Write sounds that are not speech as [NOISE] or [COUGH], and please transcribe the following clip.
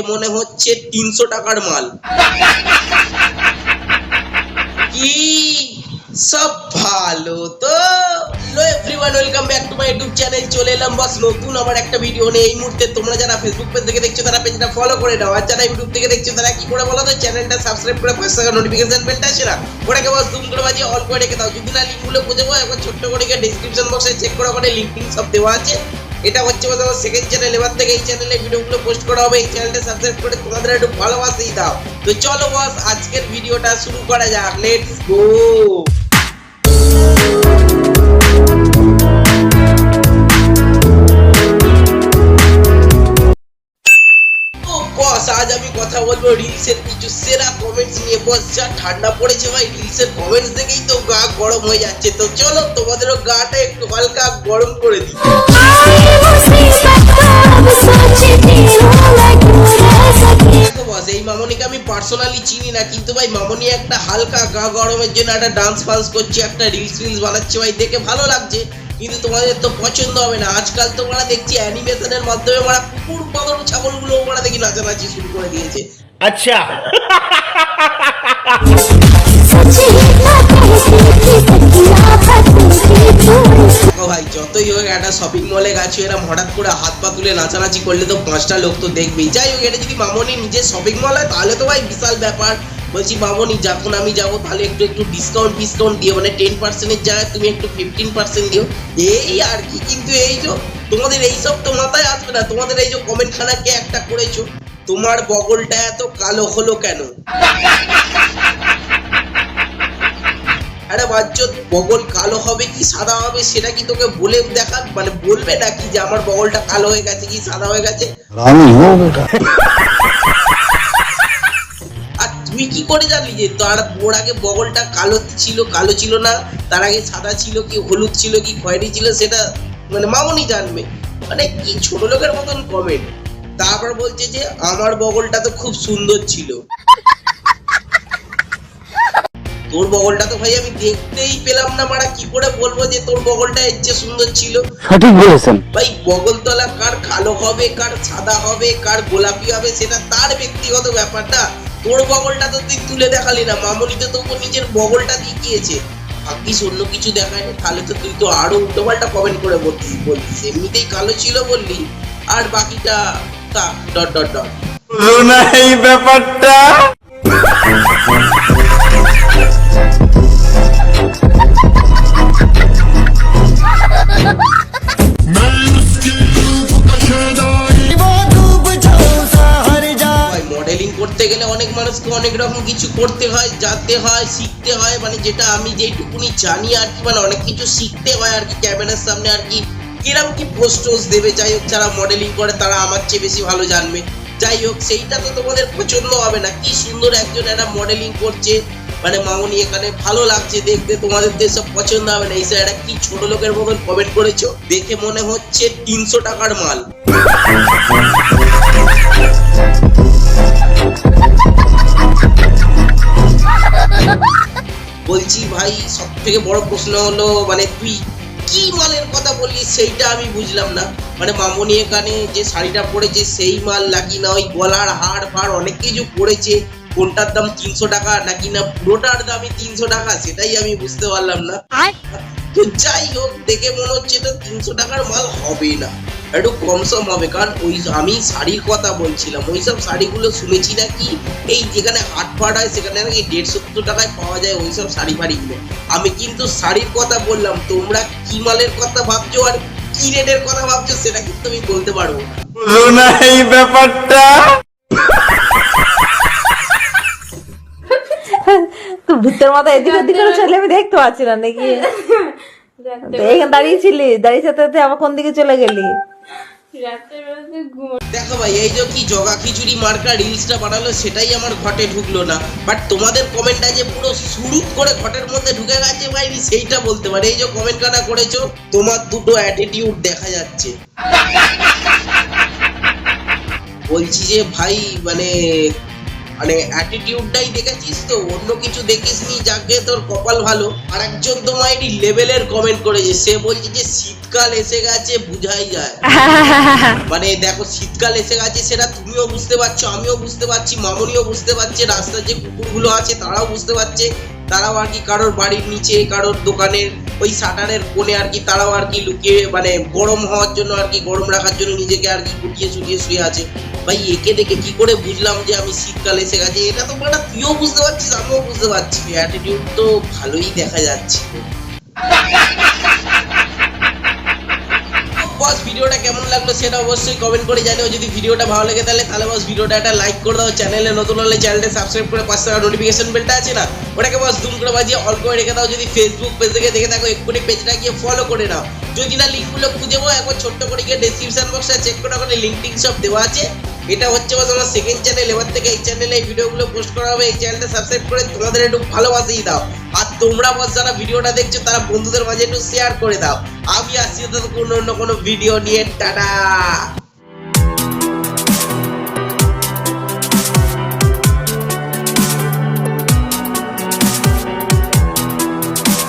দেখে মনে হচ্ছে তিনশো টাকার মাল। কি সব ভালো তো? Hello everyone welcome back to my YouTube channel চলে এলাম বাস নতুন আবার একটা ভিডিও নিয়ে। এই মুহূর্তে তোমরা যারা ফেসবুক পেজ থেকে দেখছ, তারা পেজটা ফলো করে নাও। আর যারা ইউটিউব থেকে দেখছ, তারা কি করে বলো তো? চ্যানেলটা সাবস্ক্রাইব করে পাঁচ টাকা নোটিফিকেশন বেলটা আসে না? ওটাকে বাস জুম করে বাজিয়ে অল করে রেখে দাও। যদি না লিঙ্কগুলো খুঁজে পাও, একবার ছোট্ট করে ডিসক্রিপশন বক্সে চেক করা করে লিঙ্ক সব দেওয়া আছে। এটা হচ্ছে বলতে সেকেন্ড চ্যানেল এবার থেকে এই চ্যানেলে ভিডিওগুলো পোস্ট করা হবে, এই চ্যানেলটা সাবস্ক্রাইব করে তোমাদের একটু ভালোবাসেই দাও। তো চলো বস আজকের ভিডিওটা শুরু করা যাক। লেটস গো কথা বলব রিলসের কিছু সেরা কমেন্টস নিয়ে বস, যা ঠান্ডা পড়েছে ভাই। রিলসের কমেন্টস দেখেই তো গা গরম হয়ে যাচ্ছে। তো চলো তোমাদেরও গাটা একটু হালকা গরম করে দিই। মামনিকে আমি পার্সোনালি চিনি না, কিন্তু ভাই মামনি একটা হালকা গা গরমের জন্য একটা ডান্স ফান্স করছে, একটা রিলস ফিলস বানাচ্ছে ভাই। দেখে ভালো লাগছে। কিন্তু তোমাদের তো পছন্দ হবে না। আজকাল তো মারা দেখছি অ্যানিমেশনের মাধ্যমে মারা কুকুর পাগল ছাগলগুলো মারা দেখি নাচানাচি শুরু করে দিয়েছে। আচ্ছা। ভাই যতই হোক একটা শপিং মলে গেছে এরকম হঠাৎ করে হাত পা তুলে নাচানাচি করলে তো পাঁচটা লোক তো দেখবেই। যাই হোক এটা যদি মামনি নিজের শপিং মল হয় তাহলে তো ভাই বিশাল ব্যাপার। বলছি বাবনি যখন আমি যাব, তাহলে একটু একটু ডিসকাউন্ট ডিসকাউন্ট দিও। মানে টেন পার্সেন্টের জায়গায় তুমি একটু ফিফটিন পার্সেন্ট দিও। এই আর কি। কিন্তু এই যে, তোমাদের এইসব তো মাথায় আসবে না। তোমাদের এই যে কমেন্ট খানাকে একটা করেছ? তোমার বগলটা এত কালো হলো কেন? আরে বাচ্চ, বগল কালো হবে কি সাদা হবে সেটা কি তোকে বলে দেখা মানে বলবে নাকি যে আমার বগলটা কালো হয়ে গেছে কি সাদা হয়ে গেছে? তুই কি করে জানলি যে তার ওর আগে বগলটা কালো ছিল কালো ছিল না? তার আগে সাদা ছিল কি হলুদ ছিল কি খয়েরি ছিল সেটা মানে মামনি জানবে। মানে কি ছোট লোকের মতন কমেন্ট তারপর বলছে যে আমার বগলটা তো খুব সুন্দর ছিল। তোর বগলটা তো ভাই আমি দেখতেই পেলাম না মারা। কি করে বলব যে তোর বগলটা এর চেয়ে সুন্দর ছিল? সঠিক বলেছেন। ভাই বগলতলা কার কালো হবে কার সাদা হবে কার গোলাপি হবে সেটা তার ব্যক্তিগত ব্যাপারটা তোর বগলটা তো তুই তুলে দেখালি না মামনি তো তবু নিজের বগলটা দিয়ে গিয়েছে ভাগ্যিস অন্য কিছু দেখায়নি, তাহলে তো তুই তো আরও উল্টোপাল্টা কমেন্ট করে বলতিস বলতিস। এমনিতেই কালো ছিল বললি, আর বাকিটা তা ডট ডট ডট রোনা, এই ব্যাপারটা? করতে গেলে অনেক মানুষকে অনেক রকম কিছু করতে হয়, জানতে হয়, শিখতে হয় মানে যেটা আমি যেটুকুনি জানি আর কি মানে অনেক কিছু শিখতে হয় আর কি, ক্যামেরার সামনে আর কি, কিরম কি পোস্ট দেবে, যাই হোক যারা মডেলিং করে তারা আমার চেয়ে বেশি ভালো জানবে। যাই হোক, সেইটা তো তোমাদের পছন্দ হবে না, কি সুন্দর একজন একটা মডেলিং করছে মানে মামনি এখানে ভালো লাগছে, দেখতে তোমাদের তো সব পছন্দ হবে না এইসব একটা কি ছোট লোকের মতন কমেন্ট করেছ? দেখে মনে হচ্ছে তিনশো টাকার মাল। বলছি ভাই সব থেকে বড় প্রশ্ন হলো মানে তুই কি মালের কথা বললি সেইটা আমি বুঝলাম না। মানে মামনি এখানে যে শাড়িটা পরেছে সেই মাল নাকি না ওই গলার হাড় ফাড় অনেক কিছু পড়েছে কোনটার দাম তিনশো টাকা নাকি না পুরোটার দামই তিনশো টাকা সেটাই আমি বুঝতে পারলাম না। তো যাই হোক দেখে মনে হচ্ছে এটা তিনশো টাকার মাল হবে না। একটু কম সম হবে। কারণ ওই আমি শাড়ির কথা বলছিলাম। ওই সব শাড়িগুলো শুনেছি নাকি? এই যেখানে হাট ফাট হয় সেখানে নাকি দেড়শো টাকায় পাওয়া যায় ওই সব শাড়ি ফাড়িগুলো আমি কিন্তু শাড়ির কথা বললাম তোমরা কি মালের কথা ভাবছ আর কি রেটের কথা ভাবছ সেটা কিন্তু আমি বলতে পারব না। এই ব্যাপারটা। তো ভূতের মাথা এদিক ওদিক করে চলে আমি দেখতে পাচ্ছি না নাকি? এখানে দাঁড়িয়েছিলি দাঁড়িয়ে সাথে আবার কোন দিকে চলে গেলি? দেখো ভাই, এই যে কি জগা খিচুড়ি মার্কা রিলসটা বানালো, সেটাই আমার ঘটে ঢুকলো না। বাট তোমাদের কমেন্টটা যে পুরো শুরু করে ঘটের মধ্যে ঢুকে গেছে ভাই, আমি সেইটা বলতে পারি। এই যে কমেন্ট কাটা করেছ, তোমার দুটো অ্যাটিটিউড দেখা যাচ্ছে। বলছি যে ভাই মানে মানে অ্যাটিটিউডটাই দেখেছিস তো? অন্য কিছু দেখিসনি যাকে তোর কপাল ভালো। আর একজন তো মাইরি লেভেলের কমেন্ট করেছে। সে বলছে যে শীতকাল এসে গেছে বুঝাই যায় [LAUGHS] মানে দেখো শীতকাল এসে গেছে সেটা তুমিও বুঝতে পারছ আমিও বুঝতে পারছি মামনিও বুঝতে পারছে রাস্তার যে কুকুরগুলো আছে তারাও বুঝতে পারছে। তারাও আর কি কারোর বাড়ির নিচে কারোর দোকানের ওই শাটারের কোণে আর কি তারাও আর কি লুকিয়ে মানে গরম হওয়ার জন্য আর কি গরম রাখার জন্য নিজেকে আর কি গুটিয়ে সুটিয়ে শুয়ে আছে। ভাই, একে দেখে কি করে বুঝলাম যে আমি শীতকাল এসে গেছে? এটা তো মানে তুইও বুঝতে পারছিস, আমিও বুঝতে পারছি। অ্যাটিটিউড তো ভালোই দেখা যাচ্ছে। বস, ভিডিওটা কেমন লাগল সেটা অবশ্যই কমেন্ট করে জানিও। যদি ভিডিওটা ভালো লাগে তাহলে তাহলে বস, ভিডিওটা একটা লাইক করে দাও। চ্যানেলে নতুন হলে চ্যানেলটা সাবস্ক্রাইব করে পাশে নোটিফিকেশন বেলটা আছে না? ওটাকে বস দুম করে বাজিয়ে অল করে রেখে দাও। যদি ফেসবুক পেজ থেকে দেখে থাকো, এক্ষুনি পেজটা গিয়ে ফলো করে নাও। যদি না লিঙ্কগুলো খুঁজে পাও, একবার ছোট্ট করে গিয়ে ডেসক্রিপশন বক্সে চেক করে ওখানে লিঙ্ক টিঙ্ক সব দেওয়া আছে। এটা হচ্ছে বস আমার সেকেন্ড চ্যানেল এবার থেকে এই চ্যানেলে এই ভিডিওগুলো পোস্ট করা হবে, এই চ্যানেলটা সাবস্ক্রাইব করে তোমাদের একটু ভালোবাসিয়ে দাও। আর তোমরা বস যারা ভিডিওটা দেখছ, তারা বন্ধুদের মাঝে একটু শেয়ার করে দাও। আমি আসছি কোনো অন্য কোনো ভিডিও নিয়ে, টাটা!